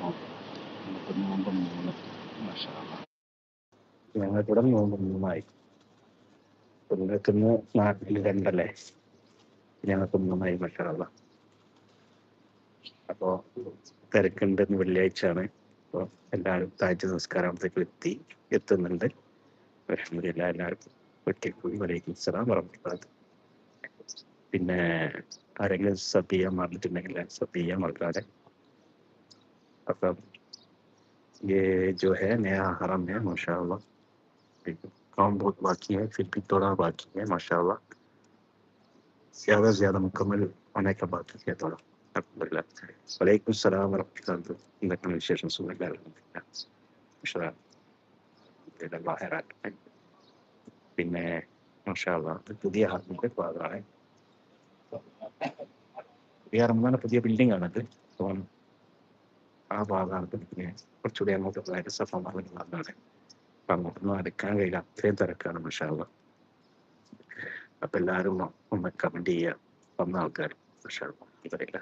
നമുക്ക് നോമ്പ് മൂന്ന്. ഞങ്ങൾക്കിവിടെ നോമ്പ് മൂന്നായി നിങ്ങൾക്ക് ഇന്ന് നാട്ടിൽ രണ്ടല്ലേ? ഞങ്ങൾക്ക് മൂന്നായി മഷാള അപ്പോൾ തിരക്കുണ്ട് ഇന്ന് വെള്ളിയാഴ്ചയാണ്. അപ്പോൾ എല്ലാവരും താഴ്ച നമസ്കാരത്തേക്ക് എത്തി എത്തുന്നുണ്ട്. അലഹമില്ല എല്ലാവർക്കും ഒറ്റ പോയി വലൈക്കും സലാം പിന്നെ ആരെങ്കിലും സബ് ചെയ്യാൻ മറന്നിട്ടുണ്ടെങ്കിൽ സബ് ചെയ്യാൻ മറക്കാതെ അപ്പം ये जो है नया हरम है माशाल्लाह काम बहुत बाकी है फिर भी थोड़ा बाकी है माशाल्लाह ज़्यादा से ज़्यादा मुकम्मल होने का बाकी है थोड़ा अल्हम्दुलिल्लाह വലൈക്കും സലാം വറഹ്മത്തുള്ളാഹി എന്തൊക്കെയാണ് വിശേഷം സുഖമില്ലാതെ പിന്നെ മാഷാല്ല പുതിയ ഹർമിന്റെ ഭാഗമാണ് പുതിയ ഹർമെന്ന് പുതിയ ബിൽഡിംഗ് ആണത് അപ്പം ആ ഭാഗമാണ് പിന്നെ കുറച്ചുകൂടി അങ്ങോട്ട് വളരെ സഫമാകുന്ന ഭാഗമാണ് അപ്പം അങ്ങോട്ടൊന്നും അടുക്കാൻ കഴിയില്ല. അത്രയും തിരക്കാണ് മാഷാല്ല അപ്പൊ എല്ലാവരും ഒന്ന് കമന്റ് ചെയ്യുക വന്ന ആൾക്കാർ മാഷാല്ല ഇവരില്ല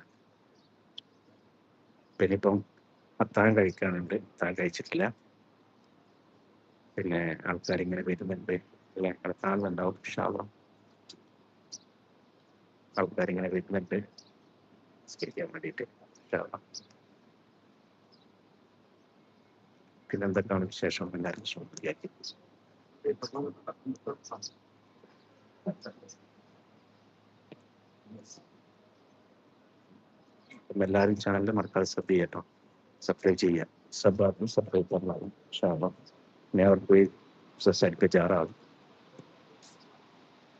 പിന്നെ ഇപ്പം അത്താഴം കഴിക്കാനുണ്ട്. അത്താഴം കഴിച്ചിട്ടില്ല. പിന്നെ ആൾക്കാർ ഇങ്ങനെ വരുന്നുണ്ട്. അല്ലെ? കാണുന്നുണ്ടാവും ഷാവ ആൾക്കാർ ഇങ്ങനെ വരുന്നുണ്ട്. സ്കരിക്കാൻ വേണ്ടിയിട്ട് ഷാവ പിന്നെ എന്തൊക്കെയാണ് വിശേഷം എല്ലാവരും ശ്രദ്ധിക്കാക്കി എല്ലാവരും ചാനലിൽ മറക്കാതെ സബ് ചെയ്യട്ടോ सब्सक्राइब चाहिए सब बात में सब्सक्राइब करना है इंशाल्लाह मैं और कोई साइड पे जा रहा हूँ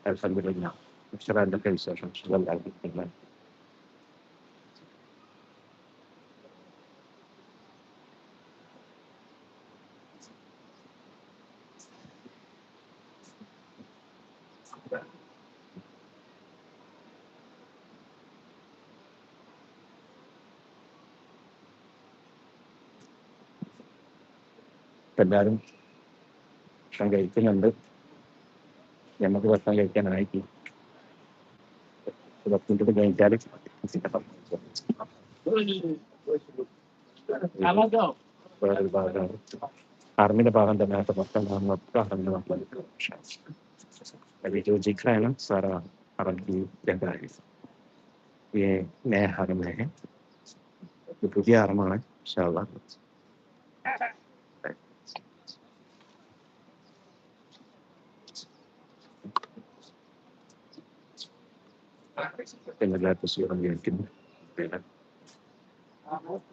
अल्हम्दुलिल्लाह अक्षरा अंदर का विशेषम सल्लल्लाहु എല്ലാവരും ഭക്ഷണം കഴിക്കുന്നുണ്ട് നമുക്ക് ഭക്ഷണം കഴിക്കാനായി പത്ത് മിനിറ്റ് വേറൊരു ഭാഗമാണ് ആർമിയുടെ ഭാഗം തന്നെ ഭക്ഷണം മൊത്തം ആർമിയുടെ മക്കളാണ് अभी जो दिख रहा है ना, सारा हरम की जगह है। ये नया हरम है जो पुदिया हरम है इंशाल्लाह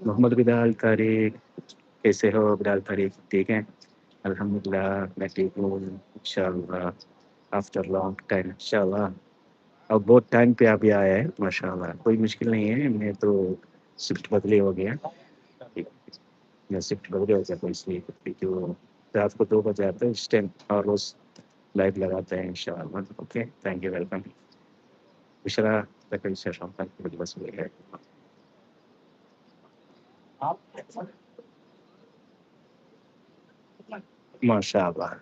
मोहम्मद बिलाल तारिक कैसे हो बिलाल तारिक ठीक हैं? अल्हम्दुलिल्लाह, मैं ठीक हूँ, इंशाल्लाह। आफ्टर लॉन्ग टाइम इंशाल्लाह अब बहुत टाइम पे अभी आया है, माशाल्लाह। कोई मुश्किल नहीं है, मैं तो शिफ्ट बदले हो गया। मैं शिफ्ट बदली हो गया कोई इसलिए क्योंकि वो तो रात को दो बजे आते हैं, इस टाइम और रोज़ लाइव लगाते हैं, इंशाल्लाह। Okay thank you welcome Bushra तक से शाम तक बस हुई है माशाल्लाह।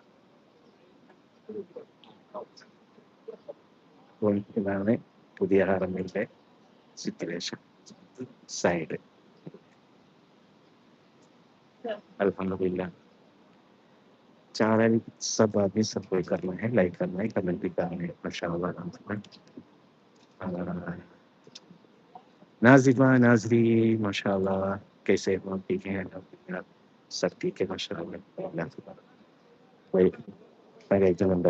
അപ്പോൾ ഇതാണ് പുതിയ ഹറമിന്റെ സിറ്റുവേഷൻ സൈഡ് अल्हम्दुलिल्लाह चैनल सब आदमी सब्सक्राइब करना है लाइक करना है कमेंट भी करना है माशाअल्लाह नाजिमा नाजरी माशाअल्लाह कैसे हो ठीक है अल्हम्दुलिल्लाह सब ठीक है माशाअल्लाह वही मैं കഴിക്കുന്നുണ്ട്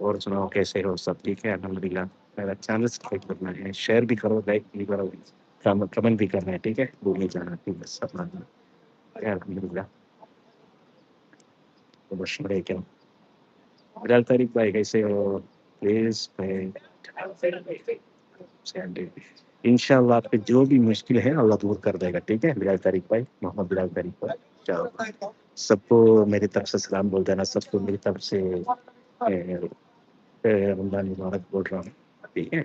और सुनाओ कैसे हो सब? ठीक है अलहमदिल्ला मेरा चैनल सब्सक्राइब करना है शेयर भी करो लाइक भी करो कमेंट भी करना है, ठीक है? भूल नहीं जाना, ठीक है, सब मानना। अलहमदिल्ला तो बस मेरे क्या? बिलाल तारिक भाई, कैसे हो? प्लीज़ भाई इनशाला आपके जो भी मुश्किल है, अल्लाह दूर कर देगा, ठीक है? बिलाल तारिक भाई, मोहम्मद बिलाल तारिक भाई चलो सबको मेरी तरफ़ से सलाम बोल देना, सबको मेरी तरफ़ से रमज़ान मुबारक बोल रहा हूँ। ठीक है?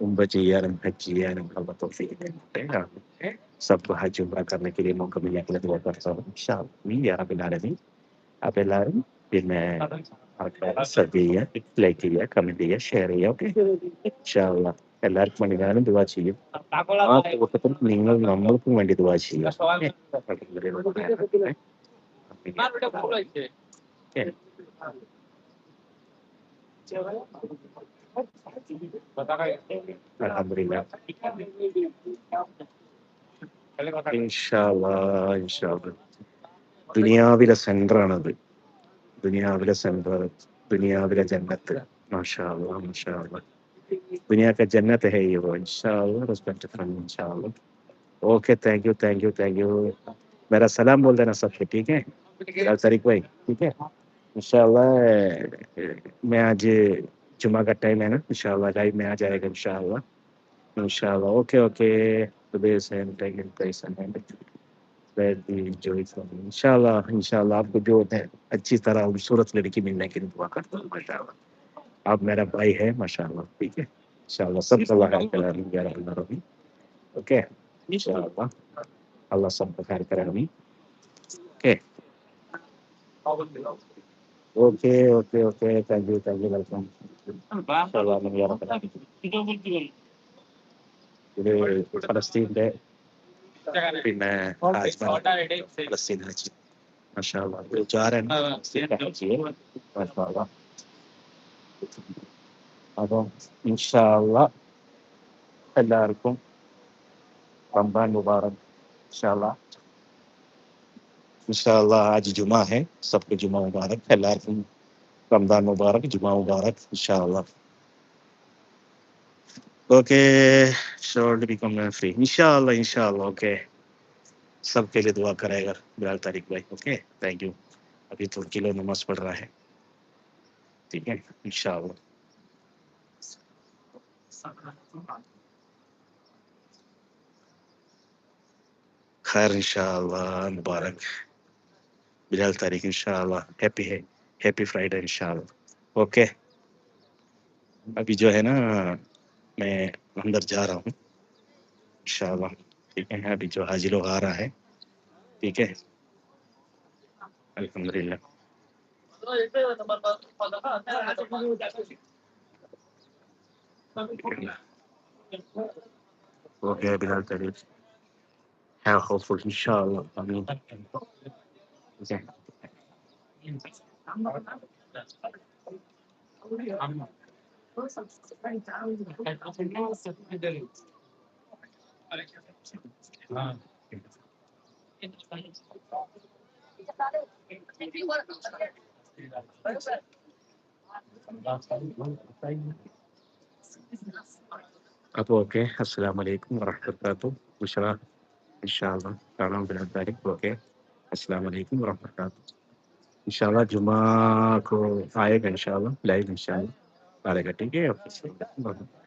तुम बचे यार, हम हज यार हम अल्लाह तौफीक देते हैं? सबको हज उम्रा करने के लिए मौका मिलने के लिए दुआ करता हूँ। इंशाअल्लाह या रब्बिल आलमीन आप एलार्म फिर मैं आपका सब लाइक दिया कमेंट दिया शेयर दिया ओके इंशाअल्लाह എല്ലാവർക്കും വേണ്ടി ഞാനും ദുവാ ചെയ്യും. ആ കൂട്ടത്തിൽ നിങ്ങൾ നമ്മൾക്കും വേണ്ടി ദുവാ ചെയ്യുക ഇൻഷാല്ലാ ദുനിയാവിലെ സെന്ററാണത്. ദുനിയാവിലെ സെന്റർ ദുനിയാവിലെ ജന്നത്ത്. മാഷാ മാഷാ दुनिया का जन्नत है ये वो इंशाल्लाह रिस्पेक्ट फ्रॉम इंशाल्लाह। Okay thank you thank you thank you मेरा सलाम बोल देना सबसे ठीक है? तारिक भाई ठीक है? इंशाल्लाह मैं आज जुमा का टाइम है ना इंशाल्लाह लाइव में आ जाएगा इंशाल्लाह। इंशाल्लाह okay okay today is and place and end let enjoy from इंशाल्लाह इंशाल्लाह। आपको जो है अच्छी तरह खूबसूरत लड़की मिलने की दुआ करता हूँ माशाल्लाह। आप मेरा भाई है माशाल्लाह ठीक है? Insya Allah. setelah hari Jalan Oke, Insya Allah. Allah sampai hari Narawi. Oke. Oke, oke, oke. Thank you, thank you. Welcome. Salam ya Rabbal ಇದು ಫಲಸ್ತೀನ್ ಡೇ പിന്നെ ഫലസ്തീൻ ഹജ്ജ് മഷാ അള്ളാഹ് അപ്പം ഇൻഷാല്ല എല്ലാവർക്കും റംബാൻ മുബാറക് ഇൻഷാല്ല ഇൻഷാല്ല ആജ് ജുമാ है सबको जुमा मुबारक എല്ലാവർക്കും റംദാൻ മുബാറക് ജുമാ മുബാറക് ഇൻഷാല്ല okay sure to become free इंशाल्लाह इंशाल्लाह ओके सबके लिए दुआ करेगा बिलाल तारिक भाई ओके थैंक यू अभी तो किलो नमाज पढ़ रहा है ठीक है इंशाल्लाह खैर इंशाल्लाह मुबारक बिलाल तारिक इंशाल्लाह हैप्पी है हैप्पी फ्राइडे इंशाल्लाह ओके अभी जो है ना, मैं अंदर जा रहा हूँ। इंशाल्लाह, ठीक है, अभी जो हाजी लोग आ रहा है, ठीक है? अल्हम्दुलिल्लाह। Okay, Bilal Tarif. Have hopeful, inshallah. Ameen. Okay. അപ്പോൾ ഓക്കെ അസ്സാം വലൈക്കും വറഹമത്തുള്ളാഹി ബുഷറ इंशाल्लाह കാണാം बिलाल तारिक ओके अस्सलाम वालेकुम वरहमतुल्लाह इंशाल्लाह जुमा को आएगा इंशाल्लाह लाइव इंशाल्लाह आएगा ठीक है ओके